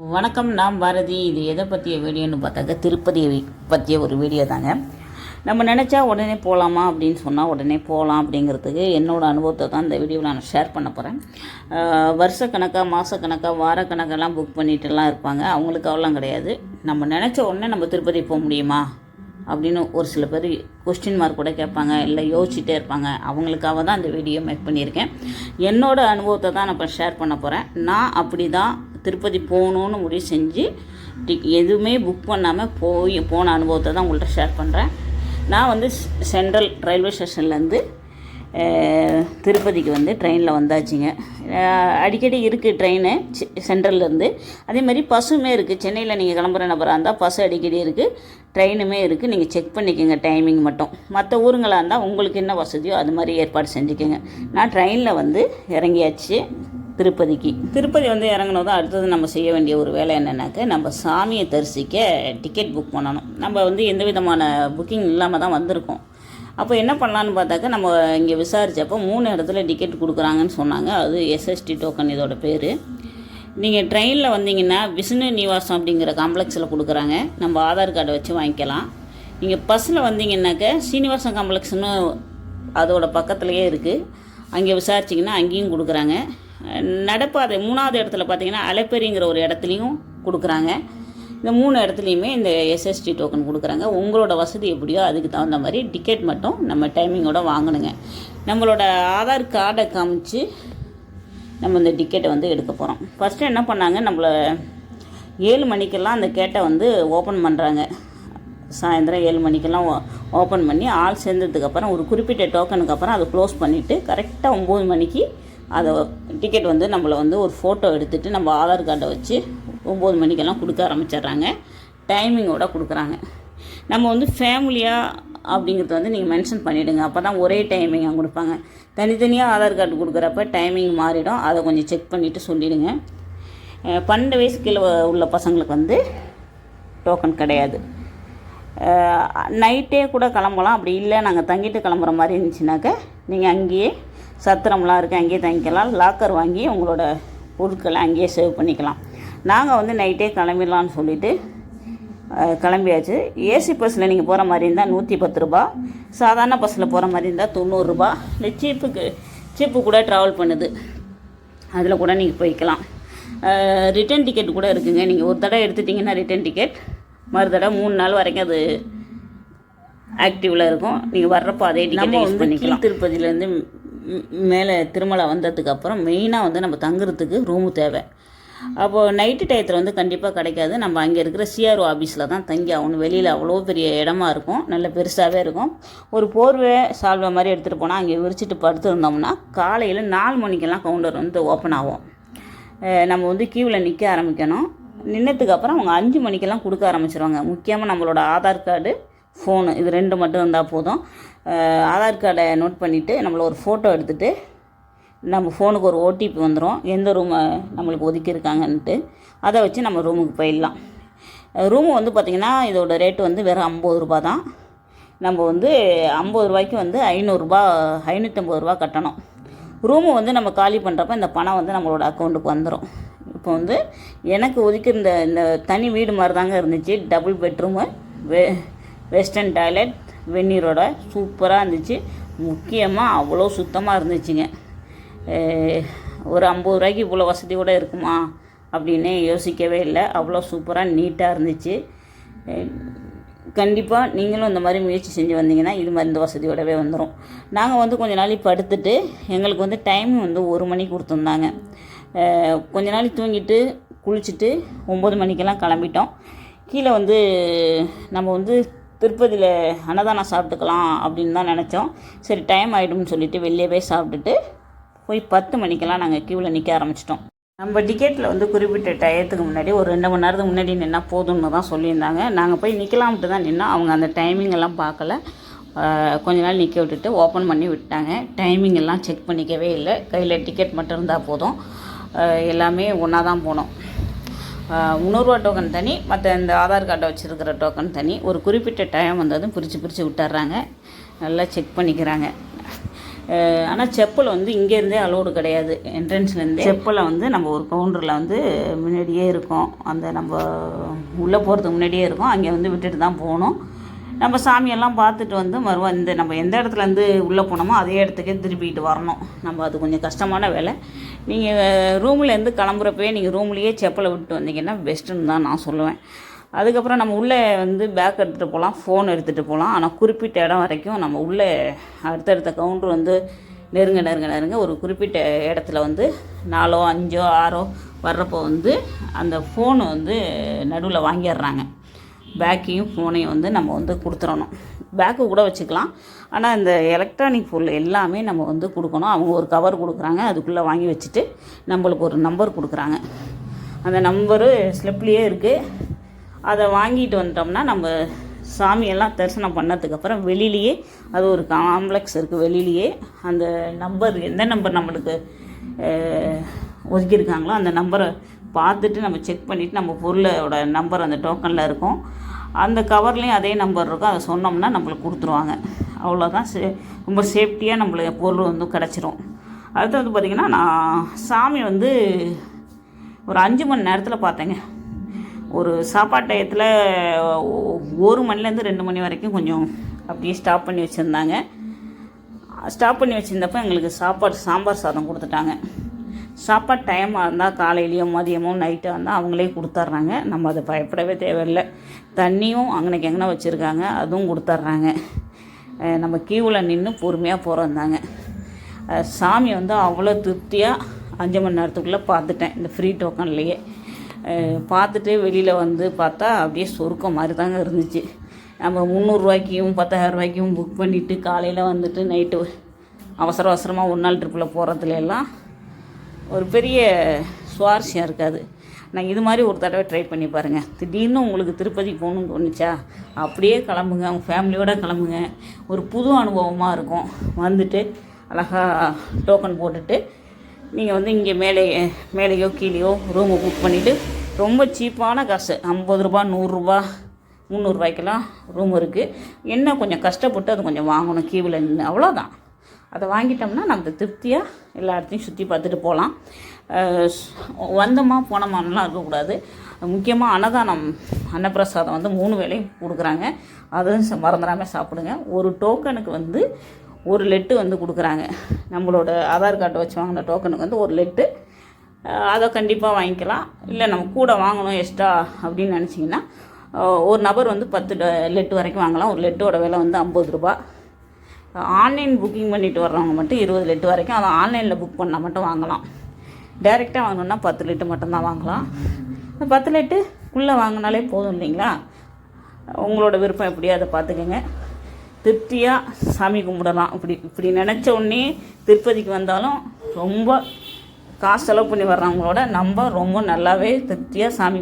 வணக்கம் நாம் பாரதி. இது எதை பற்றிய வீடியோன்னு பார்த்தாக்க திருப்பதி பற்றிய ஒரு வீடியோ தாங்க. நம்ம நினச்சா உடனே போகலாமா அப்படின்னு சொன்னால் உடனே போகலாம் அப்படிங்கிறதுக்கு என்னோடய அனுபவத்தை தான் இந்த வீடியோவில் நான் ஷேர் பண்ண போகிறேன் வருஷக்கணக்காக மாதக்கணக்காக வாரக்கணக்கெல்லாம் புக் பண்ணிட்டுலாம் இருப்பாங்க. அவங்களுக்கு அவ்வளோ கிடையாது. நம்ம நினச்ச உடனே நம்ம திருப்பதி போக முடியுமா அப்படின்னு ஒரு சில பேர் கொஸ்டின் மார்க் கூட கேட்பாங்க இல்லை யோசிச்சுட்டே இருப்பாங்க. அவங்களுக்காக தான் அந்த வீடியோ மேக் பண்ணியிருக்கேன். என்னோடய அனுபவத்தை தான் நான் இப்போ ஷேர் பண்ண போகிறேன் நான் அப்படி தான் திருப்பதி போகணுன்னு முடிவு செஞ்சு எதுவுமே புக் பண்ணாமல் போய் போன அனுபவத்தை தான் உங்கள்கிட்ட ஷேர் பண்ணுறேன் நான் வந்து சென்ட்ரல் ரயில்வே ஸ்டேஷன்லேருந்து திருப்பதிக்கு வந்து ட்ரெயினில் வந்தாச்சுங்க. அடிக்கடி இருக்குது ட்ரெயின் சென்ட்ரல்லேருந்து அதே மாதிரி பஸ்ஸுமே இருக்குது சென்னையில் நீங்கள் கிளம்புற நபராக இருந்தால் பஸ் அடிக்கடி இருக்குது ட்ரெயினுமே இருக்குது நீங்கள் செக் பண்ணிக்கோங்க டைமிங் மட்டும். மற்ற ஊருங்களாக இருந்தால் உங்களுக்கு என்ன வசதியோ அது மாதிரி ஏற்பாடு செஞ்சுக்கோங்க. நான் ட்ரெயினில் வந்து இறங்கியாச்சு. திருப்பதிக்கு. திருப்பதி வந்து இறங்கினதும் அடுத்தது நம்ம செய்ய வேண்டிய ஒரு வேலை என்னென்னாக்க நம்ம சாமியை தரிசிக்க டிக்கெட் புக் பண்ணணும். நம்ம வந்து எந்த விதமான புக்கிங் இல்லாமல் தான் வந்திருக்கோம். அப்போ என்ன பண்ணலான்னு பார்த்தாக்க நம்ம இங்கே விசாரித்தப்போ மூணு இடத்துல டிக்கெட் கொடுக்குறாங்கன்னு சொன்னாங்க. அது எஸ்எஸ்டி டோக்கன் இதோட பேர். நீங்கள் ட்ரெயினில் வந்தீங்கன்னா விஷ்ணு நிவாசம் அப்படிங்கிற காம்ப்ளெக்ஸில் கொடுக்குறாங்க. நம்ம ஆதார் கார்டை வச்சு வாங்கிக்கலாம். நீங்கள் பஸ்ஸில் வந்தீங்கன்னாக்க சீனிவாசம் காம்ப்ளெக்ஸ்னு அதோட பக்கத்துலேயே இருக்குது அங்கே விசாரிச்சிங்கன்னா அங்கேயும் கொடுக்குறாங்க. நடப்பாதை மூணாவது இடத்துல பார்த்தீங்கன்னா அலைப்பெரிங்கிற ஒரு இடத்துலையும் கொடுக்குறாங்க. இந்த மூணு இடத்துலையுமே இந்த எஸ்எஸ்டி டோக்கன் கொடுக்குறாங்க. உங்களோட வசதி எப்படியோ அதுக்கு தகுந்த மாதிரி டிக்கெட் மட்டும் நம்ம டைமிங்கோட வாங்கணுங்க. நம்மளோட ஆதார் கார்டை காமிச்சு நம்ம இந்த டிக்கெட்டை வந்து எடுக்க போகிறோம் ஃபஸ்ட்டு என்ன பண்ணாங்க? நம்மளை ஏழு மணிக்கெல்லாம் அந்த கேட்டை வந்து ஓப்பன் பண்ணுறாங்க சாயந்தரம் ஏழு மணிக்கெல்லாம் ஓப்பன் பண்ணி ஆள் சேர்ந்ததுக்கப்புறம் ஒரு குறிப்பிட்ட டோக்கனுக்கு அப்புறம் அதை க்ளோஸ் பண்ணிவிட்டு கரெக்டாக ஒம்பது மணிக்கு அதை டிக்கெட் வந்து நம்மளை வந்து ஒரு ஃபோட்டோ எடுத்துகிட்டு நம்ம ஆதார் கார்டை வச்சு ஒம்பது மணிக்கெல்லாம் கொடுக்க ஆரம்பிச்சிடுறாங்க. டைமிங்கோட கொடுக்குறாங்க. நம்ம வந்து ஃபேமிலியாக அப்படிங்கிறது வந்து நீங்கள் மென்ஷன் பண்ணிவிடுங்க அப்போ தான் ஒரே டைமிங்காக கொடுப்பாங்க. தனித்தனியாக ஆதார் கார்டு கொடுக்குறப்ப டைமிங் மாறிடும். அதை கொஞ்சம் செக் பண்ணிவிட்டு சொல்லிவிடுங்க பன்னெண்டு வயசு கீழே உள்ள பசங்களுக்கு வந்து டோக்கன் கிடையாது. நைட்டே கூட கிளம்பலாம். அப்படி இல்லை. நாங்கள் தங்கிட்டு கிளம்புற மாதிரி இருந்துச்சுனாக்க நீங்கள் அங்கேயே சத்திரம்லாம் இருக்குது அங்கேயே தங்கிக்கலாம். லாக்கர் வாங்கி உங்களோட பொருட்களை அங்கேயே சேவ் பண்ணிக்கலாம். நாங்கள் வந்து நைட்டே கிளம்பிடலான்னு சொல்லிட்டு அஹ், கிளம்பியாச்சு. ஏசி பஸ்ஸில் நீங்கள் போகிற மாதிரி இருந்தால் நூற்றி பத்து ரூபா. சாதாரண பஸ்ஸில் போகிற மாதிரி இருந்தால் தொண்ணூறுரூபா இல்லை சீப்புக்கு சீப்பு கூட ட்ராவல் பண்ணுது. அதில் கூட நீங்கள் போய்க்கலாம். ரிட்டர்ன் டிக்கெட் கூட இருக்குங்க. நீங்கள் ஒரு தடவை எடுத்துட்டிங்கன்னா ரிட்டர்ன் டிக்கெட் மறு தடவை மூணு நாள் வரைக்கும் அது ஆக்டிவில் இருக்கும். நீங்கள் வர்றப்போ அதே டிக்கெட் யூஸ் பண்ணிக்கலாம். திருப்பதியிலேருந்து மேலே திருமலை வந்ததுக்கு அப்புறம் மெயினாக வந்து நம்ம தங்குறதுக்கு ரூமு தேவை. அப்போது நைட்டு டயத்தில் வந்து கண்டிப்பாக கிடைக்காது. நம்ம அங்கே இருக்கிற சிஆர்ஓ ஆஃபீஸில் தான் தங்கி ஆகணும். வெளியில் அவ்வளோ பெரிய இடமா இருக்கும். நல்ல பெருசாகவே இருக்கும். ஒரு போர்வை சால்வை மாதிரி எடுத்துகிட்டு போனால் அங்கே விரிச்சிட்டு படுத்துருந்தோம்னா காலையில் நாலு மணிக்கெல்லாம் கவுண்டர் வந்து ஓப்பன் ஆகும். நம்ம வந்து கியூவில் நிற்க ஆரம்பிக்கணும். நின்றதுக்கப்புறம் அவங்க அஞ்சு மணிக்கெல்லாம் கொடுக்க ஆரம்பிச்சிருவாங்க. முக்கியமாக நம்மளோட ஆதார் கார்டு ஃபோனு இது ரெண்டு மட்டும் இருந்தால் போதும். ஆதார் கார்டை நோட் பண்ணிவிட்டு நம்மள ஒரு ஃபோட்டோ எடுத்துகிட்டு நம்ம ஃபோனுக்கு ஒரு ஓடிபி வந்துடும் எந்த ரூமை நம்மளுக்கு ஒதுக்கியிருக்காங்கன்ட்டு. அதை வச்சு நம்ம ரூமுக்கு போயிடலாம். ரூமு வந்து பார்த்திங்கன்னா இதோட ரேட்டு வந்து வெறும் ஐம்பது ரூபா தான். நம்ம வந்து ஐம்பது ரூபாய்க்கு வந்து ஐநூறுரூபா ஐநூற்றம்பது ரூபா கட்டணும். ரூமு வந்து நம்ம காலி பண்ணுறப்ப இந்த பணம் வந்து நம்மளோட அக்கௌண்ட்டுக்கு வந்துடும் இப்போ வந்து எனக்கு ஒதுக்கியிருந்த இந்த தனி வீடு மாதிரி தாங்க இருந்துச்சு. டபுள் பெட்ரூமு வே வெஸ்டர்ன் டாய்லெட் வெந்நீரோட சூப்பராக இருந்துச்சு. முக்கியமாக அவ்வளோ சுத்தமாக இருந்துச்சுங்க. ஒரு ஐம்பது ரூபாய்க்கு இவ்வளோ வசதி கூட இருக்குமா? அப்படின்னு யோசிக்கவே இல்லை. அவ்வளோ சூப்பராக நீட்டாக இருந்துச்சு. கண்டிப்பாக நீங்களும் இந்த மாதிரி முயற்சி செஞ்சு வந்தீங்கன்னா இது மாதிரி இந்த வசதியோடவே வந்துடும் நாங்கள் வந்து கொஞ்ச நாளைக்கு படுத்துட்டு எங்களுக்கு வந்து டைம் வந்து ஒரு மணி கொடுத்துருந்தாங்க. கொஞ்ச நாளைக்கு தூங்கிட்டு குளிச்சுட்டு ஒம்பது மணிக்கெல்லாம் கிளம்பிட்டோம். கீழே வந்து நம்ம வந்து திருப்பதியில் அன்னதானம் சாப்பிட்டுக்கலாம் அப்படின்னு தான் நினச்சோம். சரி டைம் ஆகிடும்னு சொல்லிட்டு வெளியே போய் சாப்பிட்டுட்டு போய் பத்து மணிக்கெல்லாம் நாங்கள் க்யூவில் நிற்க ஆரம்பிச்சிட்டோம். நம்ம டிக்கெட்டில் வந்து குறிப்பிட்ட டயத்துக்கு முன்னாடி ஒரு ரெண்டு மணி நேரத்துக்கு முன்னாடி நின்னா போதும்னு தான் சொல்லியிருந்தாங்க. நாங்கள் போய் நிற்கலாம்ட்டு தான் நின்னோம். அவங்க அந்த டைமிங் எல்லாம் பார்க்கல. கொஞ்ச நாள் நிற்க விட்டுட்டு ஓப்பன் பண்ணி விட்டாங்க. டைமிங் எல்லாம் செக் பண்ணிக்கவே இல்லை. கையில் டிக்கெட் மட்டும் இருந்தால் போதும். எல்லாமே ஒன்றா தான் போனோம். ஆஹ் டோக்கன் தனி மற்ற இந்த ஆதார் கார்டை வச்சுருக்கிற டோக்கன் தனி. ஒரு குறிப்பிட்ட டைம் வந்ததும் பிரித்து பிரித்து விட்டுறாங்க. நல்லா செக் பண்ணிக்கிறாங்க. ஆனால் செப்பல் வந்து இங்கேருந்தே அலோடு கிடையாது. என்ட்ரன்ஸ்லேருந்து செப்பலை வந்து நம்ம ஒரு கவுண்டரில் வந்து முன்னாடியே இருக்கும். அந்த நம்ம உள்ளே போகிறதுக்கு முன்னாடியே இருக்கும். அங்கே வந்து விட்டுட்டு தான் போகணும். நம்ம சாமியெல்லாம் பார்த்துட்டு வந்து மறுவா இந்த நம்ம எந்த இடத்துல இருந்து உள்ளே போனோமோ அதே இடத்துக்கே திருப்பிட்டு வரணும். நம்ம அது கொஞ்சம் கஷ்டமான வேலை. நீங்கள் ரூம்லேருந்து கிளம்புறப்பே நீங்கள் ரூம்லேயே செப்பலை விட்டு வந்தீங்கன்னா பெஸ்ட்டுன்னு தான் நான் சொல்லுவேன். அதுக்கப்புறம் நம்ம உள்ளே வந்து பேக் எடுத்துகிட்டு போகலாம் ஃபோன் எடுத்துகிட்டு போகலாம். ஆனால் குறிப்பிட்ட இடம் வரைக்கும் நம்ம உள்ளே அடுத்தடுத்த கவுண்டர் வந்து நெருங்க நெருங்க நெருங்க ஒரு குறிப்பிட்ட இடத்துல வந்து நாலோ அஞ்சோ ஆறோ வர்றப்போ வந்து அந்த ஃபோனு வந்து நடுவில் வாங்கிடுறாங்க. பேக்கையும் ஃபோனையும் வந்து நம்ம வந்து கொடுத்துடணும் பேக்கு கூட வச்சுக்கலாம். ஆனால் இந்த எலக்ட்ரானிக் பொருள் எல்லாமே நம்ம வந்து கொடுக்கணும். அவங்க ஒரு கவர் கொடுக்குறாங்க அதுக்குள்ளே வாங்கி வச்சுட்டு நம்மளுக்கு ஒரு நம்பர் கொடுக்குறாங்க. அந்த நம்பரு ஸ்லிப்லேயே இருக்குது அதை வாங்கிட்டு வந்துட்டோம்னா நம்ம சாமியெல்லாம் தரிசனம் பண்ணதுக்கப்புறம் வெளியிலேயே அது ஒரு காம்ப்ளெக்ஸ் இருக்குது வெளியிலேயே அந்த நம்பர் எந்த நம்பர் நம்மளுக்கு ஒதுக்கியிருக்காங்களோ அந்த நம்பரை பார்த்துட்டு நம்ம செக் பண்ணிவிட்டு நம்ம பொருளோட நம்பர் அந்த டோக்கனில் இருக்கும். அந்த கவர்லேயும் அதே நம்பர் இருக்கும். அதை சொன்னோம்னா நம்மளுக்கு கொடுத்துருவாங்க. அவ்வளோதான் சே ரொம்ப சேஃப்டியாக நம்மளுக்கு பொருள் வந்து கிடச்சிரும். அடுத்து வந்து பார்த்திங்கன்னா நான் சாமி வந்து ஒரு அஞ்சு மணி நேரத்தில் பார்த்தேங்க. ஒரு சாப்பாட்டு டயத்தில் ஒரு மணிலேருந்து ரெண்டு மணி வரைக்கும் கொஞ்சம் அப்படியே ஸ்டாப் பண்ணி வச்சுருந்தாங்க. ஸ்டாப் பண்ணி வச்சுருந்தப்போ எங்களுக்கு சாப்பாடு சாம்பார் சாதம் கொடுத்துட்டாங்க. சாப்பாடு டைமாக இருந்தால் காலையிலையோ மதியமோ நைட்டாக இருந்தால் அவங்களே கொடுத்துட்றாங்க நம்ம அதை பயப்படவே தேவையில்லை. தண்ணியும் அங்கனைக்கு எங்கன வச்சுருக்காங்க. அதுவும் கொடுத்துட்றாங்க நம்ம கியூவில் நின்று பொறுமையாக போகிறந்தாங்க சாமி வந்து அவ்வளோ திருப்தியாக அஞ்சு மணி நேரத்துக்குள்ளே பார்த்துட்டேன். இந்த ஃப்ரீ டோக்கன்லேயே பார்த்துட்டு வெளியில் வந்து பார்த்தா அப்படியே சொருக்கம் மாதிரி தாங்க இருந்துச்சு. நம்ம முந்நூறுரூவாய்க்கும் பத்தாயிரம் ரூபாய்க்கும் புக் பண்ணிவிட்டு காலையில் வந்துட்டு நைட்டு அவசர அவசரமாக ஒரு நாள் ட்ரிப்பில் போகிறதுல எல்லாம் ஒரு பெரிய சுவாரஸ்யம் இருக்காது. நான் இது மாதிரி ஒரு தடவை ட்ரை பண்ணி பாருங்கள் திடீர்னு உங்களுக்கு திருப்பதி போகணுன்னு தோணுச்சா அப்படியே கிளம்புங்க. உங்கள் ஃபேமிலியோட கிளம்புங்க. ஒரு புது அனுபவமாக இருக்கும். வந்துட்டு அழகாக டோக்கன் போட்டுட்டு நீங்கள் வந்து இங்கே மேலே மேலேயோ கீழேயோ ரூமை புக் பண்ணிவிட்டு ரொம்ப சீப்பான காசு. ஐம்பது ரூபா நூறுரூபா முந்நூறுரூவாய்க்கெல்லாம் ரூம் இருக்குது என்ன கொஞ்சம் கஷ்டப்பட்டு அது கொஞ்சம் வாங்கணும். கீவில் நின்று அவ்வளோதான் அதை வாங்கிட்டோம்னா நம்ம திருப்தியாக எல்லா இடத்தையும் சுற்றி பார்த்துட்டு போகலாம் வந்தோமா போனோமான்லாம் இருக்கக்கூடாது. முக்கியமாக அன்னதானம் அன்னப்பிரசாதம் வந்து மூணு வேலையும் கொடுக்குறாங்க. அதுவும் ச- மறந்துடாமல் சாப்பிடுங்க. ஒரு டோக்கனுக்கு வந்து ஒரு லெட்டு வந்து கொடுக்குறாங்க. நம்மளோட ஆதார் கார்டு வச்சு வாங்கின டோக்கனுக்கு வந்து ஒரு லெட்டு. அதை கண்டிப்பாக வாங்கிக்கலாம். இல்லை நம்ம கூட வாங்கணும் எக்ஸ்ட்ரா அப்படின்னு நினச்சிங்கன்னா ஒரு நபர் வந்து பத்து ட- லெட்டு வரைக்கும் வாங்கலாம். ஒரு லெட்டோட விலை வந்து ஐம்பது ரூபா ஆன்லைன் புக்கிங் பண்ணிட்டு வர்றவங்க மட்டும் இருபது லிட்டர் வரைக்கும் அதை ஆன்லைனில் புக் பண்ணால் மட்டும் வாங்கலாம். டைரெக்டாக வாங்கணுன்னா பத்து லிட்டர் மட்டும்தான் வாங்கலாம். இந்த பத்து லிட்டுக்குள்ளே வாங்கினாலே போதும் இல்லைங்களா? உங்களோட விருப்பம் எப்படியோ அதை பார்த்துக்கோங்க. திருப்தியாக சாமி கும்பிடலாம். இப்படி இப்படி நினச்ச உடனே திருப்பதிக்கு வந்தாலும் ரொம்ப காசு செலவு பண்ணி வர்றவங்களோட நம்ம ரொம்ப நல்லாவே திருப்தியாக சாமி